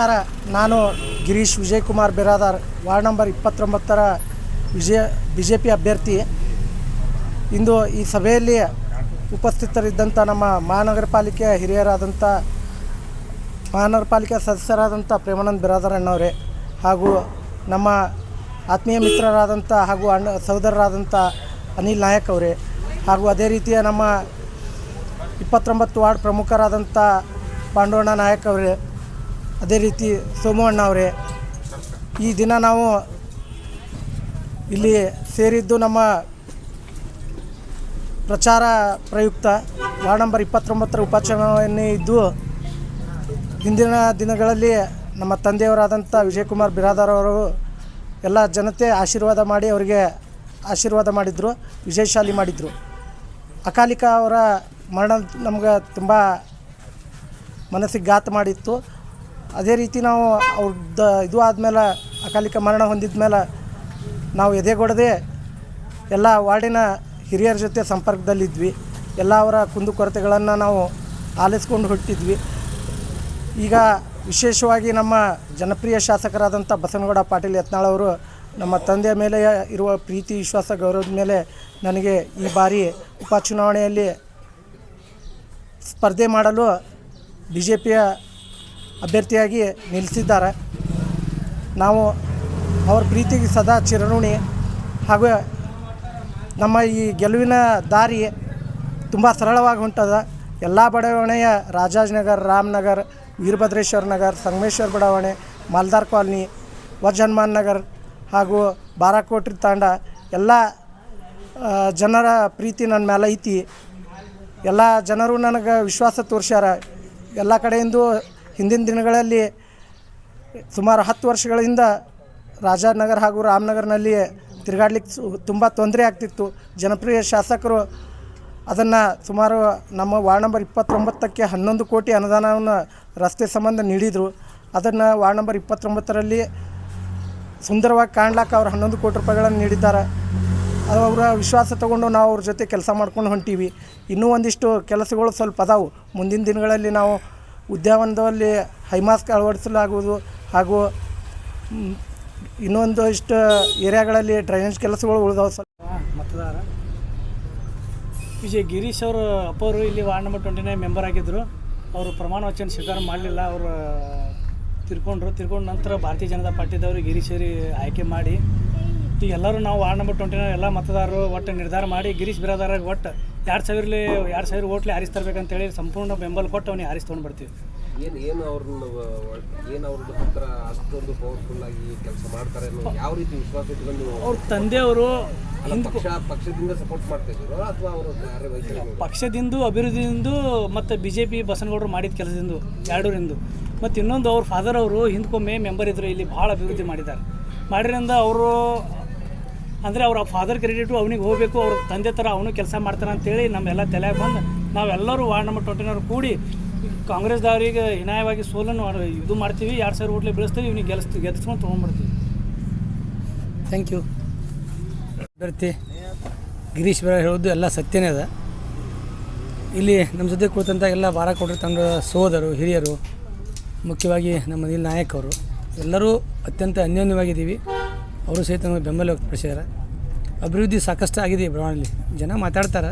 ನಮಸ್ಕಾರ. ನಾನು Girish Vijayakumar Biradar. Ward number ಇಪ್ಪತ್ತೊಂಬತ್ತರ ವಿಜಯ ಬಿ ಜೆ ಪಿ ಅಭ್ಯರ್ಥಿ. ಇಂದು ಈ ಸಭೆಯಲ್ಲಿ ಉಪಸ್ಥಿತರಿದ್ದಂಥ ನಮ್ಮ ಮಹಾನಗರ ಪಾಲಿಕೆಯ ಹಿರಿಯರಾದಂಥ ಮಹಾನಗರ ಪಾಲಿಕೆ ಸದಸ್ಯರಾದಂಥ ಪ್ರೇಮಾನಂದ್ ಬಿರಾದರ್ ಅಣ್ಣವರೇ ಹಾಗೂ ನಮ್ಮ ಆತ್ಮೀಯ ಮಿತ್ರರಾದಂಥ ಹಾಗೂ ಅಣ್ಣ, ಸಹೋದರರಾದಂಥ ಅನಿಲ್ ನಾಯಕ್ ಅವರೇ ಹಾಗೂ ಅದೇ ರೀತಿಯ ನಮ್ಮ ಇಪ್ಪತ್ತೊಂಬತ್ತು ವಾರ್ಡ್ ಪ್ರಮುಖರಾದಂಥ ಪಾಂಡವಣ್ಣ ನಾಯಕ್ ಅವರೇ ಅದೇ ರೀತಿ ಸೋಮು ಅಣ್ಣ ಅವರೇ, ಈ ದಿನ ನಾವು ಇಲ್ಲಿ ಸೇರಿದ್ದು ನಮ್ಮ ಪ್ರಚಾರ ಪ್ರಯುಕ್ತ ವಾರ್ಡ್ ನಂಬರ್ ಇಪ್ಪತ್ತೊಂಬತ್ತರ ಉಪಚುನಾವಣೆ ಇದ್ದು, ಹಿಂದಿನ ದಿನಗಳಲ್ಲಿ ನಮ್ಮ ತಂದೆಯವರಾದಂಥ ವಿಜಯಕುಮಾರ್ ಬಿರಾದಾರ್ ಅವರು ಎಲ್ಲ ಜನತೆ ಆಶೀರ್ವಾದ ಮಾಡಿ ಅವರಿಗೆ ಆಶೀರ್ವಾದ ಮಾಡಿದರು, ವಿಜಯಶಾಲಿ ಮಾಡಿದರು. ಅಕಾಲಿಕ ಅವರ ಮರಣ ನಮ್ಗೆ ತುಂಬ ಮನಸ್ಸಿಗೆ ಗಾತ ಮಾಡಿತ್ತು. ಅದೇ ರೀತಿ ನಾವು ಅವ್ರದ್ದು ಇದು ಆದಮೇಲೆ ಅಕಾಲಿಕ ಮರಣ ಹೊಂದಿದ ಮೇಲೆ ನಾವು ಎದೆಗೊಡದೆ ಎಲ್ಲ ವಾರ್ಡಿನ ಹಿರಿಯರ ಜೊತೆ ಸಂಪರ್ಕದಲ್ಲಿದ್ವಿ. ಎಲ್ಲ ಅವರ ಕುಂದುಕೊರತೆಗಳನ್ನು ನಾವು ಆಲಿಸ್ಕೊಂಡು ಹೊಟ್ಟಿದ್ವಿ. ಈಗ ವಿಶೇಷವಾಗಿ ನಮ್ಮ ಜನಪ್ರಿಯ ಶಾಸಕರಾದಂಥ ಬಸನಗೌಡ ಪಾಟೀಲ್ ಯತ್ನಾಳ್ ಅವರು ನಮ್ಮ ತಂದೆಯ ಮೇಲೆ ಇರುವ ಪ್ರೀತಿ, ವಿಶ್ವಾಸ, ಗೌರವದ ಮೇಲೆ ನನಗೆ ಈ ಬಾರಿ ಉಪಚುನಾವಣೆಯಲ್ಲಿ ಸ್ಪರ್ಧೆ ಮಾಡಲು ಬಿ ಜೆ ಪಿಯ ಅಭ್ಯರ್ಥಿಯಾಗಿ ನಿಲ್ಲಿಸಿದ್ದಾರೆ. ನಾವು ಅವ್ರ ಪ್ರೀತಿಗೆ ಸದಾ ಚಿರಋಣಿ ಹಾಗೂ ನಮ್ಮ ಈ ಗೆಲುವಿನ ದಾರಿ ತುಂಬ ಸರಳವಾಗಿ ಹೊಂಟದ ಎಲ್ಲ ಬಡಾವಣೆಯ ರಾಜಾಜ್ನಗರ್, ರಾಮನಗರ್, ವೀರಭದ್ರೇಶ್ವರ ನಗರ್, ಸಂಗಮೇಶ್ವರ ಬಡಾವಣೆ, ಮಾಲ್ದಾರ್ ಕಾಲನಿ ವಜ್ಜನ್ಮಾನ್ ನಗರ್ ಹಾಗೂ ಬಾರಾಕೋಟ್ರಿ ತಾಂಡ ಎಲ್ಲ ಜನರ ಪ್ರೀತಿ ನನ್ನ ಮೇಲೆ ಐತಿ. ಎಲ್ಲ ಜನರು ನನಗೆ ವಿಶ್ವಾಸ ತೋರಿಸ್ಯಾರ. ಎಲ್ಲ ಕಡೆಯಿಂದ ಹಿಂದಿನ ದಿನಗಳಲ್ಲಿ ಸುಮಾರು ಹತ್ತು ವರ್ಷಗಳಿಂದ ರಾಜಾನಗರ ಹಾಗೂ ರಾಮನಗರ್ನಲ್ಲಿ ತಿರುಗಾಡ್ಲಿಕ್ಕೆ ತುಂಬ ತೊಂದರೆ ಆಗ್ತಿತ್ತು. ಜನಪ್ರಿಯ ಶಾಸಕರು ಅದನ್ನು ಸುಮಾರು ನಮ್ಮ ವಾರ್ಡ್ ನಂಬರ್ ಇಪ್ಪತ್ತೊಂಬತ್ತಕ್ಕೆ ಹನ್ನೊಂದು ಕೋಟಿ ಅನುದಾನವನ್ನು ರಸ್ತೆ ಸಂಬಂಧ ನೀಡಿದರು. ಅದನ್ನು ವಾರ್ಡ್ ನಂಬರ್ ಇಪ್ಪತ್ತೊಂಬತ್ತರಲ್ಲಿ ಸುಂದರವಾಗಿ ಕಾಣ್ಲಾಕ ಅವ್ರು ಹನ್ನೊಂದು ಕೋಟಿ ರೂಪಾಯಿಗಳನ್ನು ನೀಡಿದ್ದಾರೆ. ಅವರ ವಿಶ್ವಾಸ ತಗೊಂಡು ನಾವು ಅವ್ರ ಜೊತೆ ಕೆಲಸ ಮಾಡ್ಕೊಂಡು ಹೊಂಟೀವಿ. ಇನ್ನೂ ಒಂದಿಷ್ಟು ಕೆಲಸಗಳು ಸ್ವಲ್ಪ ಅದಾವು. ಮುಂದಿನ ದಿನಗಳಲ್ಲಿ ನಾವು ಉದ್ಯಾನವನದಲ್ಲಿ ಹೈಮಾಸ್ಕ್ ಅಳವಡಿಸಲಾಗುವುದು ಹಾಗೂ ಇನ್ನೊಂದಿಷ್ಟು ಏರಿಯಾಗಳಲ್ಲಿ ಡ್ರೈನೇಜ್ ಕೆಲಸಗಳು ಉಳಿದಾವೆ ಸರ್. ಮತದಾರ. ವಿಜಯ್ ಗಿರೀಶ್ ಅವರು ಅಪ್ಪವರು ಇಲ್ಲಿ ward number twenty nine member ಆಗಿದ್ದರು ಅವರು ಪ್ರಮಾಣ ವಚನ ಸ್ವೀಕಾರ ಮಾಡಲಿಲ್ಲ. ಅವರು ತಿರ್ಕೊಂಡ್ರು. ತಿರ್ಕೊಂಡ ನಂತರ ಭಾರತೀಯ ಜನತಾ ಪಾರ್ಟಿದವರು ಗಿರೀಶ್ ಅವರಿಗೆ ಆಯ್ಕೆ ಮಾಡಿ ಈಗ ಎಲ್ಲರೂ ನಾವು ವಾರ್ಡ್ ನಂಬರ್ ಟ್ವೆಂಟಿ ನೈನ್ ಎಲ್ಲ ಮತದಾರರು ಒಟ್ಟು ನಿರ್ಧಾರ ಮಾಡಿ ಗಿರೀಶ್ ಬಿರಾದಾರಾಗ ಒಟ್ಟು ಎರಡು ಸಾವಿರಲಿ ಎರಡು ಸಾವಿರ ಓಟ್ಲಿ ಹಾರಿಸ್ ತರ್ಬೇಕಂತೇಳಿ ಸಂಪೂರ್ಣ ಬೆಂಬಲ ಕೊಟ್ಟು ಅವನಿಗೆ ಆರಿಸಿ ತೊಗೊಂಡು ಬರ್ತೀವಿ. ಏನು ಏನು ಅವ್ರನ್ನ ಏನು ಅವ್ರದ್ದು ಹತ್ರ ಅಷ್ಟೊಂದು ಪವರ್ಫುಲ್ ಆಗಿ ಕೆಲಸ ಮಾಡ್ತಾರೆ ಅನ್ನೋ ಯಾವ ರೀತಿ ವಿಶ್ವಾಸ ಇಟ್ಕೊಂಡು ಅವ್ರ ತಂದೆಯವರು ಪಕ್ಷ ಪಕ್ಷದಿಂದ ಸಪೋರ್ಟ್ ಮಾಡ್ತಾ ಇದ್ರು ಅಥವಾ ಅವರು ಕಾರ್ಯವೈಖರಿ ನೋಡಿ ಪಕ್ಷದಿಂದ ಅಭಿವೃದ್ಧಿಯಿಂದ ಮತ್ತು ಬಿ ಜೆ ಪಿ ಬಸನಗೌಡರು ಮಾಡಿದ ಕೆಲಸದಿಂದ ಎರಡರಿಂದ. ಮತ್ತು ಇನ್ನೊಂದು ಅವ್ರ ಫಾದರ್ ಅವರು ಹಿಂದ್ಕೊಮ್ಮೆ ಮೆಂಬರ್ ಇದ್ದರು ಇಲ್ಲಿ ಭಾಳ ಅಭಿವೃದ್ಧಿ ಮಾಡಿದ್ದಾರೆ. ಮಾಡಿದ್ರಿಂದ ಅವರು ಅಂದರೆ ಅವ್ರ ಫಾದರ್ ಕ್ರೆಡಿಟು ಅವನಿಗೆ ಹೋಗಬೇಕು, ಅವ್ರ ತಂದೆ ಥರ ಅವನು ಕೆಲಸ ಮಾಡ್ತಾನೆ ಅಂತೇಳಿ ನಮ್ಮೆಲ್ಲ ತಲೆಯಾಗ ಬಂದು ನಾವೆಲ್ಲರೂ ವಾರ್ಡ್ ನಂಬರ್ ಟ್ವೆಂಟಿನವ್ರು ಕೂಡಿ ಕಾಂಗ್ರೆಸ್ದವ್ರಿಗೆ ಹಿನಾಯವಾಗಿ ಸೋಲನ್ನು ಇದು ಮಾಡ್ತೀವಿ, ಎರಡು ಸಾವಿರ ಓಟ್ಲೆ ಬೆಳೆಸ್ತೀವಿ, ಇವ್ನಿಗೆ ಗೆಲ್ಸ್ತು, ಗೆದ್ಸ್ಕೊಂಡು ತೊಗೊಂಡ್ಬಿಡ್ತೀವಿ ಥ್ಯಾಂಕ್ ಯು ಅಭ್ಯರ್ಥಿ ಗಿರೀಶ್ ಬರ ಹೇಳೋದು ಎಲ್ಲ ಸತ್ಯನೇ ಅದ. ಇಲ್ಲಿ ನಮ್ಮ ಜೊತೆ ಕುಳಿತಂಥ ಎಲ್ಲ ಬಾರ ಕೊಟ್ಟರೆ ತಂಡ ಸೋದರು, ಹಿರಿಯರು, ಮುಖ್ಯವಾಗಿ ನಮ್ಮ ಅನಿಲ್ ನಾಯಕರು. ಎಲ್ಲರೂ ಅತ್ಯಂತ ಅನ್ಯೋನ್ಯವಾಗಿದ್ದೀವಿ. ಅವರು ಸಹಿತ ನಮಗೆ ಬೆಂಬಲ ವ್ಯಕ್ತಪಡಿಸಿದ್ದಾರೆ. ಅಭಿವೃದ್ಧಿ ಸಾಕಷ್ಟು ಆಗಿದೆ ಈ ಜನ ಮಾತಾಡ್ತಾರೆ.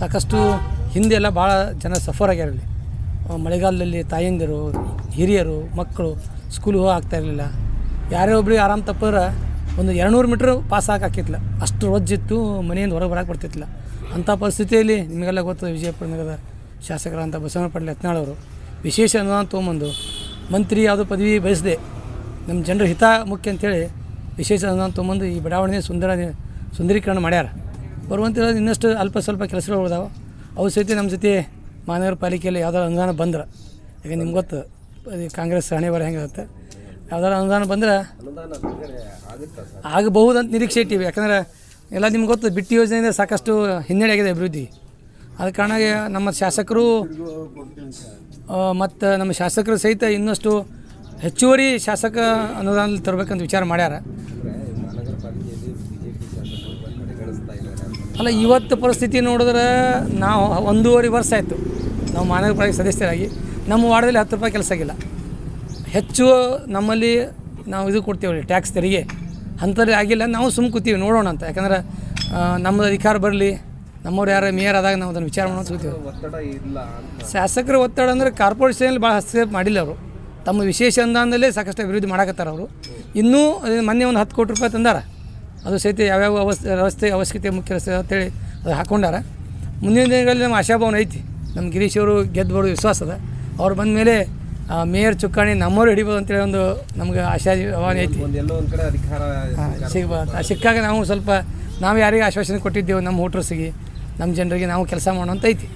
ಸಾಕಷ್ಟು ಹಿಂದೆ ಎಲ್ಲ ಭಾಳ ಜನ ಸಫರ್ ಆಗ್ಯಾರ ಇಲ್ಲಿ ಮಳೆಗಾಲದಲ್ಲಿ ತಾಯಂದಿರು, ಹಿರಿಯರು, ಮಕ್ಕಳು ಸ್ಕೂಲ್ ಹೋಗಿ ಆಗ್ತಾ ಇರಲಿಲ್ಲ. ಯಾರೇ ಒಬ್ರಿಗೆ ಆರಾಮ್ ತಪ್ಪಿದ್ರೆ ಒಂದು ಎರಡುನೂರು ಮೀಟ್ರ್ ಪಾಸ್ ಹಾಕಿತ್ಲ ಅಷ್ಟು ರೊಜ್ಜಿತ್ತು, ಮನೆಯಿಂದ ಹೊರಗೆ ಬರಕ್ಕೆ ಬರ್ತಿತ್ತಿಲ್ಲ. ಅಂಥ ಪರಿಸ್ಥಿತಿಯಲ್ಲಿ ನಿಮಗೆಲ್ಲ ಗೊತ್ತು, ವಿಜಯಪುರ ನಗರದ ಶಾಸಕರಂತ ಬಸವಣ್ಣ ಪಾಟೀಲ್ ಯತ್ನಾಳವರು ವಿಶೇಷ ಅನುದಾನ ತೊಗೊಂಬಂದು ಮಂತ್ರಿ ಯಾವುದೋ ಪದವಿ ಬಯಸದೆ ನಮ್ಮ ಜನರ ಹಿತ ಮುಖ್ಯ ಅಂತೇಳಿ ವಿಶೇಷ ಅನುದಾನ ತೊಗೊಂಬಂದು ಈ ಬಡಾವಣೆ ಸುಂದರ ಸುಂದರೀಕರಣ ಮಾಡ್ಯಾರ. ಬರುವಂಥ ಇನ್ನಷ್ಟು ಅಲ್ಪ ಸ್ವಲ್ಪ ಕೆಲಸಗಳು ಉಳಿದಾವೆ. ಅವು ಸಹಿತ ನಮ್ಮ ಜೊತೆ ಮಹಾನಗರ ಪಾಲಿಕೆಯಲ್ಲಿ ಯಾವ್ದಾರು ಅನುದಾನ ಬಂದ್ರೆ, ಈಗ ನಿಮ್ಗೆ ಗೊತ್ತು ಕಾಂಗ್ರೆಸ್ ಹಣೆ ಬರ ಹೆಂಗಿರುತ್ತೆ. ಯಾವ್ದಾರು ಅನುದಾನ ಬಂದ್ರೆ ಆಗಬಹುದು ಅಂತ ನಿರೀಕ್ಷೆ ಇಟ್ಟಿವಿ. ಯಾಕಂದ್ರೆ ಎಲ್ಲ ನಿಮ್ಗೆ ಗೊತ್ತು, ಬಿಟ್ಟಿ ಯೋಜನೆಯಿಂದ ಸಾಕಷ್ಟು ಹಿನ್ನಡೆ ಆಗಿದೆ ಅಭಿವೃದ್ಧಿ. ಅದ ಕಾರಣ ನಮ್ಮ ಶಾಸಕರು ಮತ್ತು ನಮ್ಮ ಶಾಸಕರು ಸಹಿತ ಇನ್ನಷ್ಟು ಹೆಚ್ಚುವರಿ ಶಾಸಕ ಅನುದಾನ ತರಬೇಕಂತ ವಿಚಾರ ಮಾಡ್ಯಾರ. ಅಲ್ಲ ಇವತ್ತು ಪರಿಸ್ಥಿತಿ ನೋಡಿದ್ರೆ ನಾವು ಒಂದೂವರೆ ವರ್ಷ ಆಯಿತು. ನಾವು ಮಹಾನಗರ ಪಾಲಿಕೆ ಸದಸ್ಯರಾಗಿ. ನಮ್ಮ ವಾರ್ಡದಲ್ಲಿ ಹತ್ತು ರೂಪಾಯಿ ಕೆಲಸ ಆಗಿಲ್ಲ. ಹೆಚ್ಚು ನಮ್ಮಲ್ಲಿ ನಾವು ಇದು ಕೊಡ್ತೀವಿ ಟ್ಯಾಕ್ಸ್ ತೆರಿಗೆ. ಅಂಥದ್ದು ಆಗಿಲ್ಲ. ನಾವು ಸುಮ್ಮ ಕೂತೀವಿ ನೋಡೋಣ ಅಂತ. ಯಾಕಂದ್ರೆ ನಮ್ಮ ನಮ್ಮದು ಅಧಿಕಾರ ಬರಲಿ ನಮ್ಮವ್ರು ಯಾರು ಮೇಯರ್ ಆದಾಗ ನಾವು ಅದನ್ನು ವಿಚಾರ ಮಾಡೋಣ ಕೂತೀವಿ. ಶಾಸಕರ ಒತ್ತಡ ಅಂದ್ರೆ ಕಾರ್ಪೊರೇಷನಲ್ಲಿ ಭಾಳ ಹಸ್ತಕ್ಷೇಪ ಮಾಡಿಲ್ಲ ಅವರು. ತಮ್ಮ ವಿಶೇಷ ಅನುದಾನದಲ್ಲೇ ಸಾಕಷ್ಟು ಅಭಿವೃದ್ಧಿ ಮಾಡಾಕತ್ತಾರ ಅವರು. ಇನ್ನೂ ಮೊನ್ನೆ ಒಂದು ಹತ್ತು ಕೋಟಿ ರೂಪಾಯಿ ತಂದಾರ. ಅದು ಸಹಿತ ಯಾವ್ಯಾವ ಅವಸ್, ರಸ್ತೆ ಅವಶ್ಯಕತೆ ಮುಖ್ಯ ರಸ್ತೆ ಅಂತೇಳಿ ಅದು ಹಾಕೊಂಡಾರ. ಮುಂದಿನ ದಿನಗಳಲ್ಲಿ ನಮ್ಮ ಆಶಾಭಾವನೆ ಐತಿ. ನಮ್ಮ ಗಿರೀಶ್ ಅವರು ಗೆದ್ದು ವಿಶ್ವಾಸ ಅದ. ಅವ್ರು ಬಂದ ಮೇಲೆ ಮೇಯರ್ ಚುಕ್ಕಾಣಿ ನಮ್ಮವ್ರು ಹಿಡಿಬೋದು ಅಂತೇಳಿ ಒಂದು ನಮ್ಗೆ ಆಶಾ ಭಾವನೆ ಐತಿ. ಸಿಗ್ಬೋದು ಸಿಕ್ಕಾಗ ನಾವು ಸ್ವಲ್ಪ, ನಾವು ಯಾರಿಗೆ ಆಶ್ವಾಸನೆ ಕೊಟ್ಟಿದ್ದೇವೆ ನಮ್ಮ ವೋಟ್ರಸ್ಸಿಗೆ. ನಮ್ಮ ಜನರಿಗೆ ನಾವು ಕೆಲಸ ಮಾಡೋಣ ಅಂತ ಐತಿ.